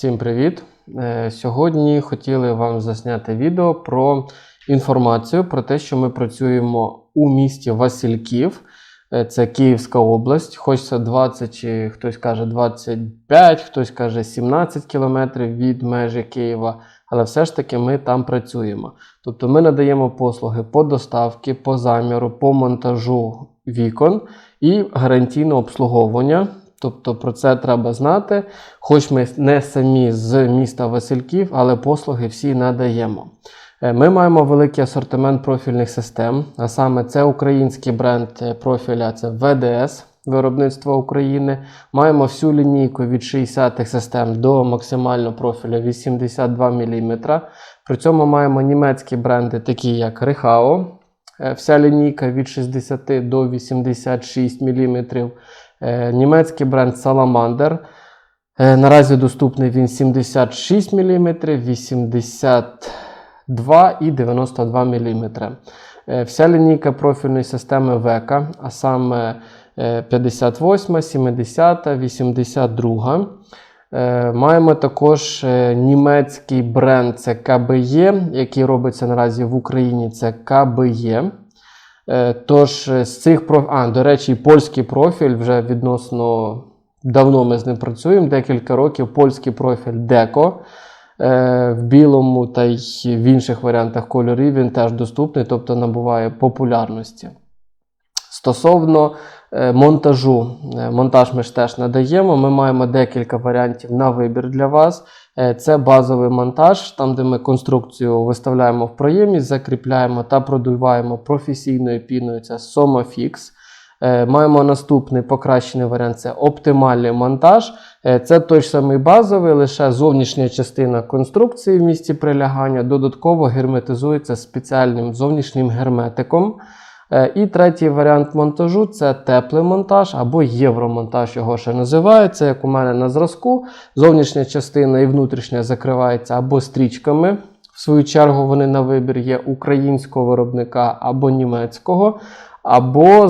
Всім привіт! Е, Сьогодні хотіли вам засняти відео про інформацію про те, що ми працюємо у місті Васильків. Е, Це Київська область. Хочеться 20, чи хтось каже 25, хтось каже 17 кілометрів від межі Києва. Але все ж таки ми там працюємо. Тобто ми надаємо послуги по доставці, по заміру, по монтажу вікон і гарантійне обслуговування. Тобто про це треба знати. Хоч ми не самі з міста Васильків, але послуги всі надаємо. Е, Ми маємо великий асортимент профільних систем, а саме це український бренд е, профіля, це ВДС. Виробництва України маємо всю лінійку від 60-х систем до максимального профіля 82 мм. При цьому маємо німецькі бренди, такі як Rehao, е, вся лінійка від 60 до 86 мм. Е, Німецький бренд Salamander. Е, Наразі доступний він 76 мм, 82 і 92 мм. Е, Вся лінійка профільної системи VECA, а саме е, 58, 70, 82. Е, Маємо також німецький бренд це KBE, який робиться наразі в Україні. Це KBE. Е, Тож е, з цих проф... А, до речі, польський профіль вже відносно давно ми з ним працюємо, декілька років. Польський профіль Деко е, в білому та й в інших варіантах кольорів він теж доступний, тобто набуває популярності. Стосовно монтажу, Е, монтаж ми ж теж надаємо. Ми маємо декілька варіантів на вибір для вас. Е, Це базовий монтаж, там, де ми конструкцію виставляємо в проємі, закріпляємо та продуваємо професійною піною. Це SomaFix. Е, Маємо наступний покращений варіант це оптимальний монтаж. Е, Це той ж самий базовий, лише зовнішня частина конструкції в місці прилягання додатково герметизується спеціальним зовнішнім герметиком. Е, І третій варіант монтажу це теплий монтаж або євромонтаж, його ще називають. Це як у мене на зразку. Зовнішня частина і внутрішня закривається або стрічками. В свою чергу вони на вибір є українського виробника або німецького. Або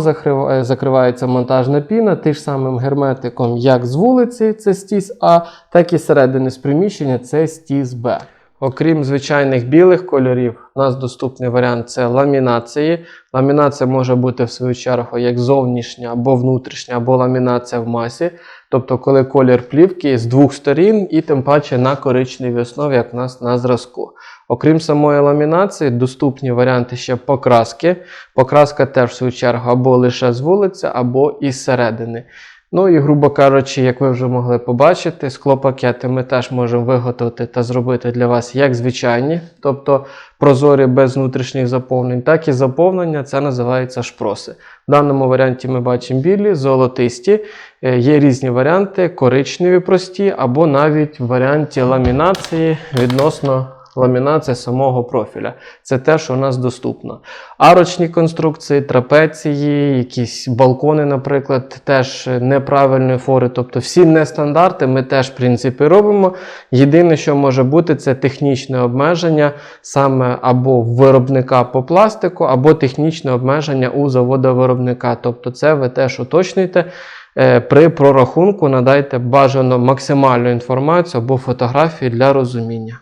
е, закривається монтажна піна тим самим герметиком, як з вулиці, це стіс А, так і зсередини з приміщення це стіс Б. Окрім звичайних білих кольорів, у нас доступний варіант це ламінації. Ламінація може бути в свою чергу як зовнішня або внутрішня, або ламінація в масі. Тобто, коли колір плівки з двох сторін, і тим паче на коричневій основі, як у нас на зразку. Окрім самої ламінації, доступні варіанти ще покраски. Покраска теж в свою чергу або лише з вулиці, або із середини. Ну і, грубо кажучи, як ви вже могли побачити, склопакети ми теж можемо виготовити та зробити для вас як звичайні, тобто прозорі без внутрішніх заповнень, так і заповнення, це називається шпроси. В даному варіанті ми бачимо білі, золотисті. Е, Є різні варіанти, коричневі прості, або навіть в варіанті ламінації відносно ламінації самого профіля. Це те, що у нас доступно. Арочні конструкції, трапеції, якісь балкони, наприклад, теж неправильної фори. Тобто всі нестандарти ми теж, в принципі, робимо. Єдине, що може бути, це технічне обмеження саме або виробника по пластику, або технічне обмеження у завода-виробника. Тобто, це ви теж уточнюєте. Е, При прорахунку надайте бажано максимальну інформацію або фотографії для розуміння.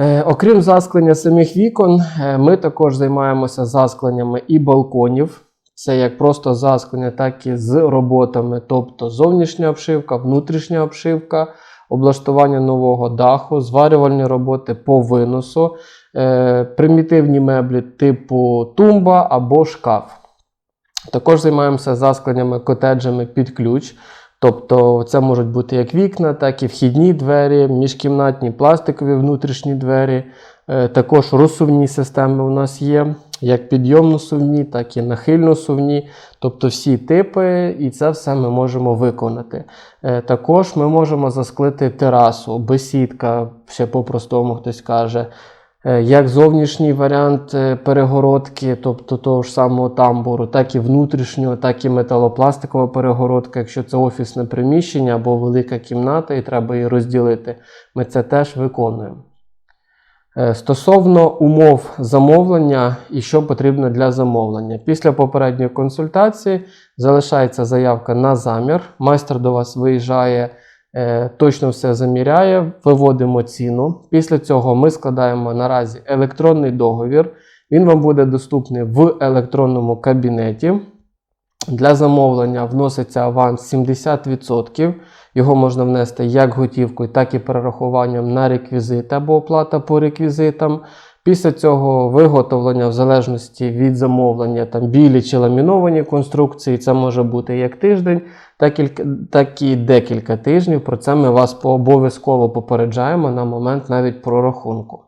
Е, Окрім засклення самих вікон, е, ми також займаємося заскленнями і балконів. Це як просто засклення, так і з роботами, тобто зовнішня обшивка, внутрішня обшивка, облаштування нового даху, зварювальні роботи по виносу, е, примітивні меблі типу тумба або шкаф. Також займаємося заскленнями котеджами під ключ. Тобто це можуть бути як вікна, так і вхідні двері, міжкімнатні пластикові внутрішні двері. Е, Також розсувні системи у нас є, як підйомно-сувні, так і нахильно-сувні. Тобто всі типи, і це все ми можемо виконати. Е, Також ми можемо засклити терасу, бесідка, ще по-простому хтось каже. Е, Як зовнішній варіант е, перегородки, тобто того ж самого тамбуру, так і внутрішнього, так і металопластикова перегородка, якщо це офісне приміщення або велика кімната, і треба її розділити, ми це теж виконуємо. Е, Стосовно умов замовлення і що потрібно для замовлення. Після попередньої консультації залишається заявка на замір. Майстер до вас виїжджає точно все заміряє, виводимо ціну. Після цього ми складаємо наразі електронний договір. Він вам буде доступний в електронному кабінеті. Для замовлення вноситься аванс 70%. Його можна внести як готівкою, так і перерахуванням на реквізити або оплата по реквізитам. Після цього виготовлення, в залежності від замовлення, там білі чи ламіновані конструкції, це може бути як тиждень, так і, декілька тижнів. Про це ми вас обов'язково попереджаємо на момент навіть прорахунку.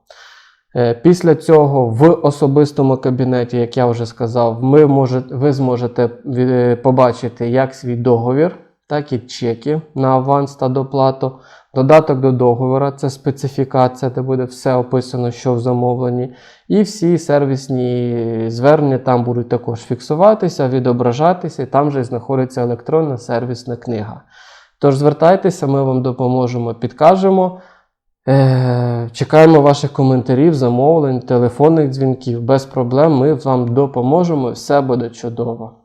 Е, Після цього в особистому кабінеті, як я вже сказав, ми може, ви зможете е, побачити як свій договір, так і чеки на аванс та доплату. Додаток до договору це специфікація, де буде все описано, що в замовленні. І всі сервісні звернення там будуть також фіксуватися, відображатися, і там же знаходиться електронна сервісна книга. Тож звертайтеся, ми вам допоможемо, підкажемо. Е, Чекаємо ваших коментарів, замовлень, телефонних дзвінків. Без проблем ми вам допоможемо. Все буде чудово.